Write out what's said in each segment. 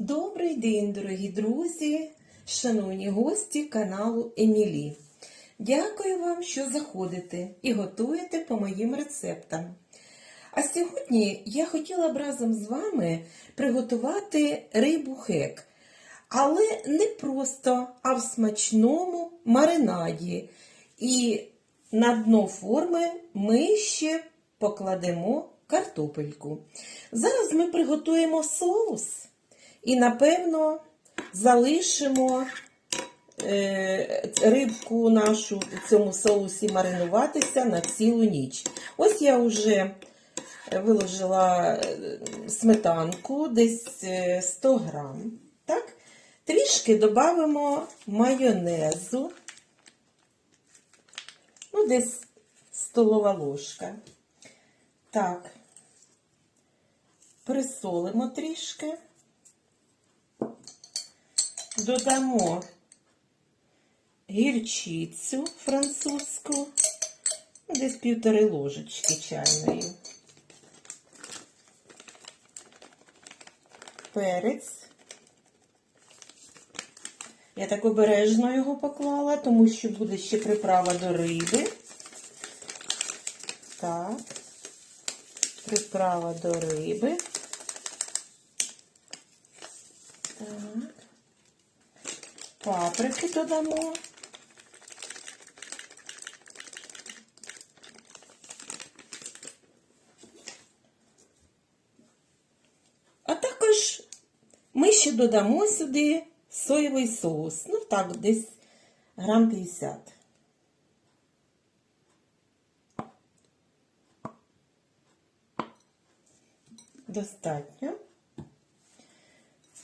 Добрий день, дорогі друзі, шановні гості каналу Емілі. Дякую вам, що заходите і готуєте по моїм рецептам. А сьогодні я хотіла б разом з вами приготувати рибу хек. Але не просто, а в смачному маринаді. І на дно форми ми ще покладемо картопельку. Зараз ми приготуємо соус і, напевно, залишимо е, рибку нашу у цьому соусі маринуватися на цілу ніч. Ось я вже виложила е, сметанку, десь е, 100 грам. Так? Трішки додамо майонезу, ну, десь столова ложка. Так, присолимо трішки, додамо гірчицю французьку, ну, десь півтори ложечки чайної, перець. Я так обережно його поклала, тому що буде ще приправа до риби. Так, приправа до риби. Так. Паприки додамо. А також ми ще додамо сюди соєвий соус. Ну так, десь грам 50. Достатньо.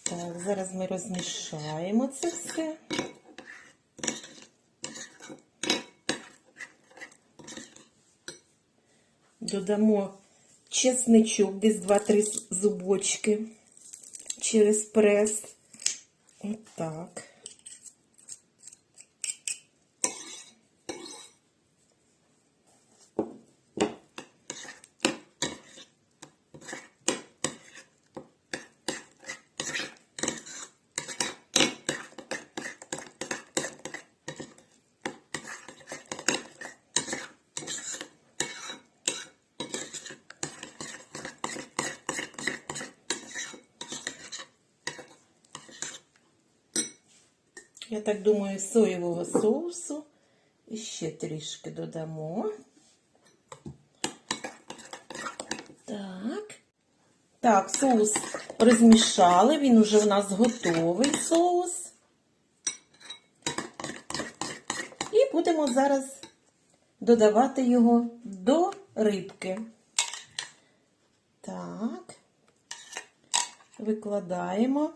Так, зараз ми розмішаємо це все. Додамо чесничок, десь 2-3 зубочки через прес. Отак. Я так думаю, соєвого соусу. І ще трішки додамо. Так. Так, соус розмішали, він уже у нас готовий соус. І будемо зараз додавати його до рибки. Так, викладаємо.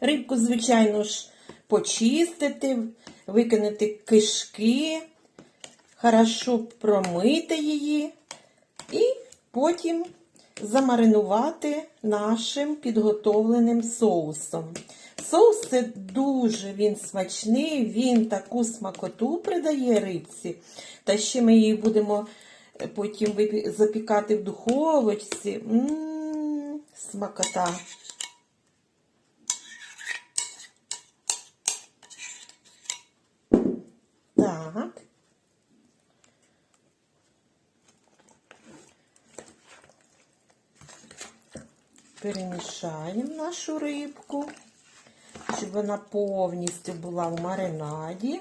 Рибку, звичайно ж, почистити, викинути кишки, хорошо промити її і потім замаринувати нашим підготовленим соусом. Соус це дуже він смачний, він таку смакоту придає рибці. Та ще ми її будемо потім запікати в духовочці. М-м, смакота. Так. Перемішаємо нашу рибку, щоб вона повністю була в маринаді.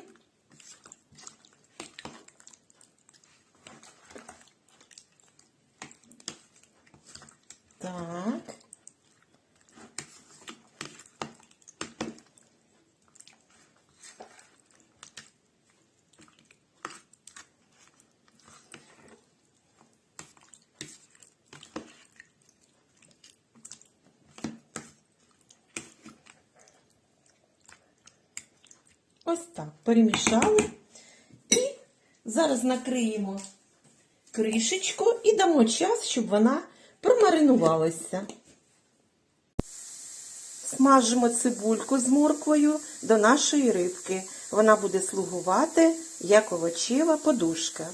Так. Ось так перемішали. І зараз накриємо кришечку і дамо час, щоб вона промаринувалася. смажимо цибульку з морквою до нашої рибки. Вона буде слугувати як овочева подушка.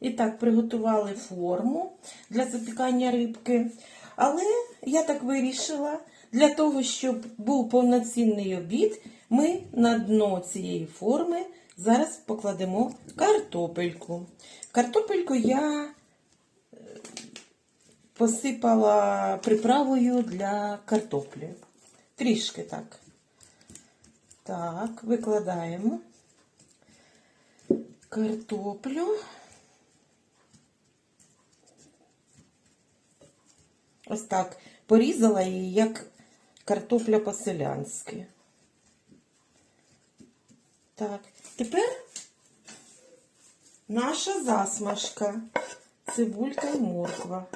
І так, приготували форму для запікання рибки. Але я так вирішила, для того, щоб був повноцінний обід, ми на дно цієї форми зараз покладемо картопельку. Картопельку я е, посипала приправою для картоплі. Трішки так. Так, викладаємо картоплю. Ось так. Порізала її, як картопля по-селянськи. Так, тепер наша засмажка. Цибулька і морква.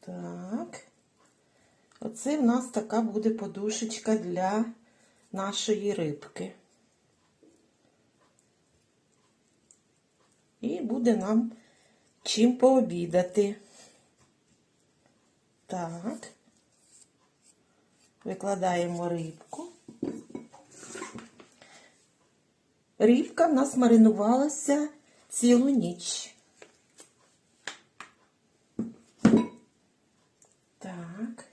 Так. Оце в нас така буде подушечка для нашої рибки. І буде нам чим пообідати. Так. Викладаємо рибку. Рибка в нас маринувалася цілу ніч. Так.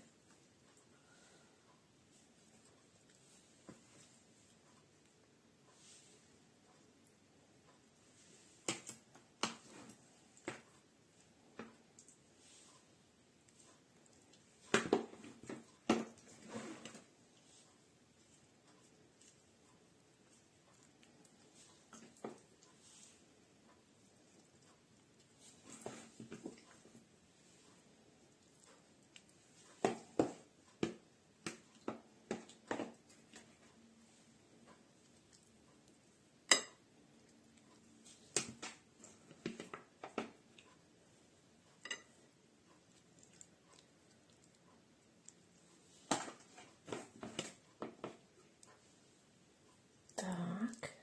Так.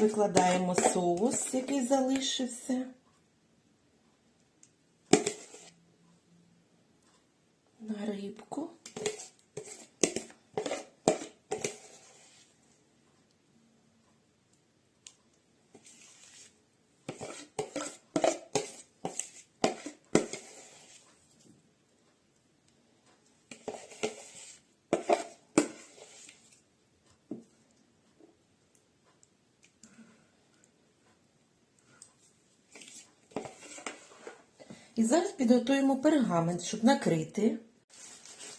Викладаємо соус, який залишився. На рибку. І зараз підготуємо пергамент, щоб накрити.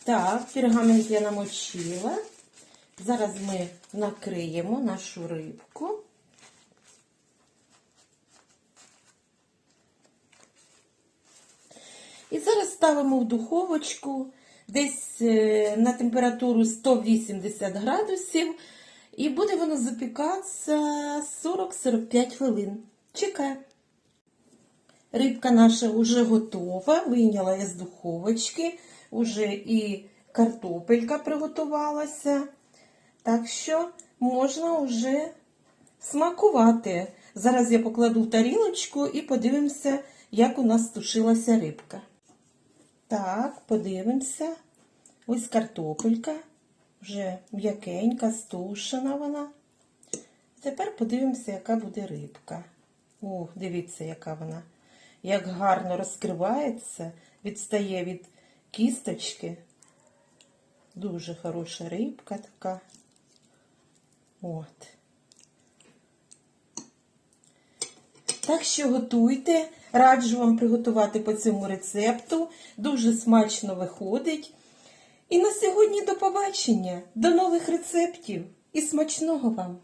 Так, пергамент я намочила. Зараз ми накриємо нашу рибку. І зараз ставимо в духовочку десь е, на температуру 180 градусів. І буде воно запікатися 40-45 хвилин. Чекаємо. Рибка наша вже готова, вийняла я з духовочки, уже і картопелька приготувалася. Так що можна вже смакувати. Зараз я покладу в тарілочку і подивимося, як у нас тушилася рибка. Так, подивимося. Ось картопелька. Вже м'якенька, стушена вона. Тепер подивимося, яка буде рибка. О, дивіться, яка вона. Як гарно розкривається, відстає від кісточки. Дуже хороша рибка така. От. Так що готуйте. Раджу вам приготувати по цьому рецепту. Дуже смачно виходить. І на сьогодні до побачення, до нових рецептів і смачного вам!